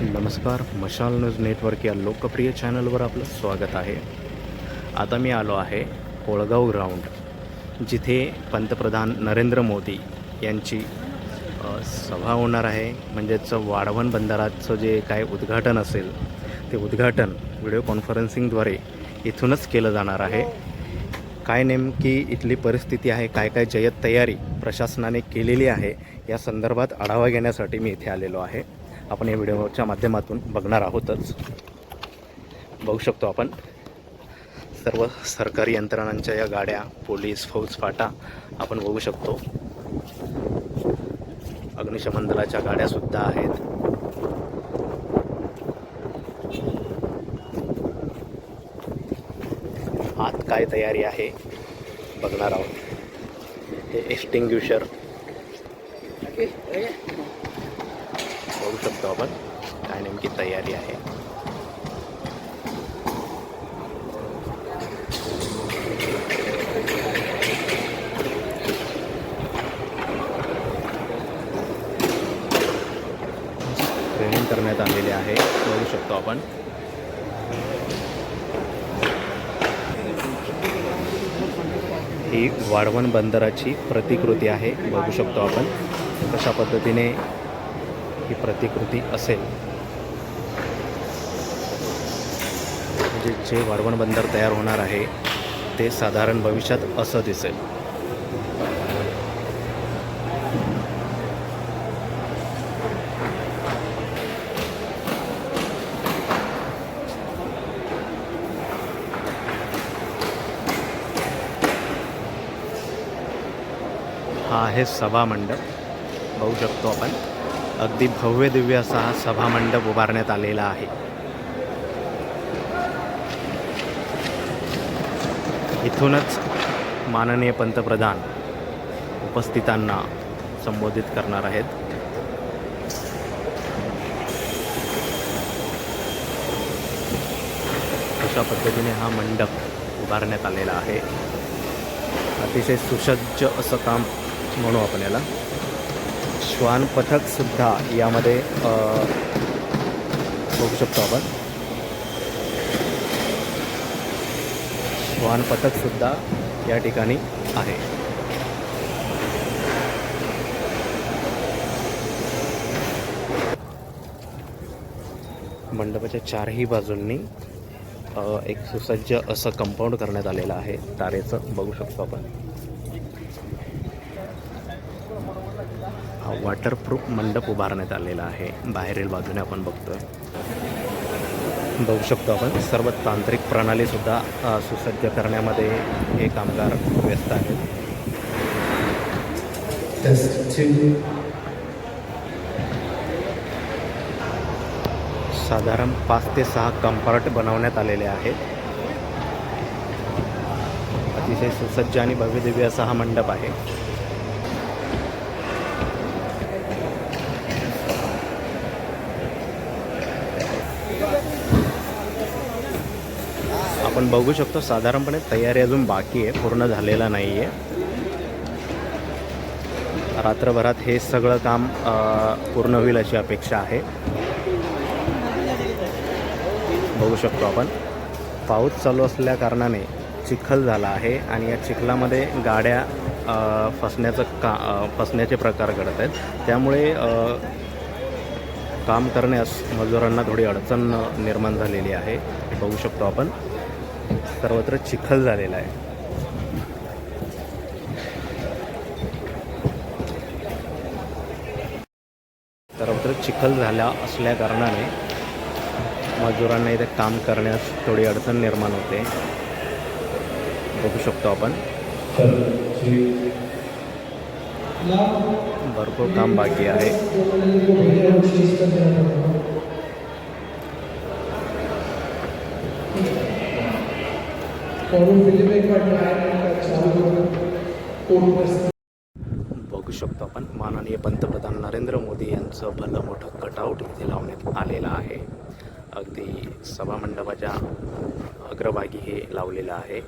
नमस्कार मशाल news network या लोकप्रिय चॅनलवर आपलं स्वागत आहे. आता मी आलो आहे कोळगाव ग्राउंड जिथे पंतप्रधान नरेंद्र मोदी यांची सभा होणार आहे. म्हणजेच वाढवण बंदराचं जे काय उद्घाटन असेल ते उद्घाटन व्हिडिओ कॉन्फरन्सिंगद्वारे इथूनच केलं जाणार आहे. काय नेमकी इथली परिस्थिती आहे काय काय जयत तयारी प्रशासनाने केलेली आहे या संदर्भात आढावा घेण्यासाठी मी इथे आलेलो आहे. आपण या व्हिडिओच्या माध्यमातून बघणार आहोतच. बघू शकतो आपण सर्व सरकारी यंत्रणांच्या या गाड्या पोलीस फौज फाटा आपण बघू शकतो. अग्निशमन दलाच्या गाड्यासुद्धा आहेत. आत काय तयारी आहे बघणार आहोत. हे एक्सटिंग्युशर पाहू शकतो आपण. काय नेमकी तयारी आहे. ट्रेनिंग करण्यात आलेली आहे. बघू शकतो आपण. ही वाढवण बंदराची प्रतिकृती आहे. बघू शकतो आपण. कशा पद्धतीने ही प्रतिकृती असेल. म्हणजे जे वाढवण बंदर तयार होणार आहे ते साधारण भविष्यात असं दिसेल. हा आहे सभा मंडप. बघू शकतो आपण. अगदी भव्य दिव्य असा हा सभा मंडप उभारण्यात आलेला आहे. इथूनच माननीय पंतप्रधान उपस्थितांना संबोधित करणार आहेत. अशा पद्धतीने हा मंडप उभारण्यात आलेला आहे. अतिशय सुसज्ज असं काम म्हणू आपण याला. श्वान पथकसुद्धा यामध्ये बघू शकतो आपण. श्वान पथकसुद्धा या ठिकाणी आहे. मंडपाच्या चारही बाजूंनी एक सुसज्ज असं कंपाऊंड करण्यात आलेलं आहे. तारेचं बघू शकतो आपण. वॉटरप्रूफ मंडप उभारण्यात आलेला आहे. बाहेरील बाजूने आपण बघतोय. बघू शकतो आपण सर्व तांत्रिक प्रणालीसुद्धा सुसज्ज करण्यामध्ये हे कामगार व्यस्त आहेत. साधारण पाच ते सहा कंपार्ट बनवण्यात आलेले आहेत. अतिशय सुसज्ज आणि भव्य दिव्य असा हा मंडप आहे. आपण बघू शकतो साधारणपणे तयारी अजून बाकी आहे पूर्ण झालेला नाही आहे रात्रभरात हे सगळं काम पूर्ण होईल अशी अपेक्षा आहे. बघू शकतो आपण. पाऊस चालू असल्या कारणाने चिखल झाला आहे आणि या चिखलामध्ये गाड्या फसण्याचं का फसण्याचे प्रकार घडत आहेत. त्यामुळे काम करण्यास मजुरांना थोडी अडचण निर्माण झालेली आहे. बघू शकतो आपण. सर्वत्र चिखल झालेला आहे. सर्वत्र चिखल झाल्या असल्या कारणाने मजुरांना इथे काम करण्यास थोडी अडचण निर्माण होते. बघू शकतो आपण. भरपूर काम बाकी आहे. बघू शकतो आपण. माननीय पंतप्रधान नरेंद्र मोदी यांचं भलं मोठं कटआउट इथे लावण्यात आलेलं आहे. अगदी सभामंडपाच्या अग्रभागी हे लावलेलं आहे.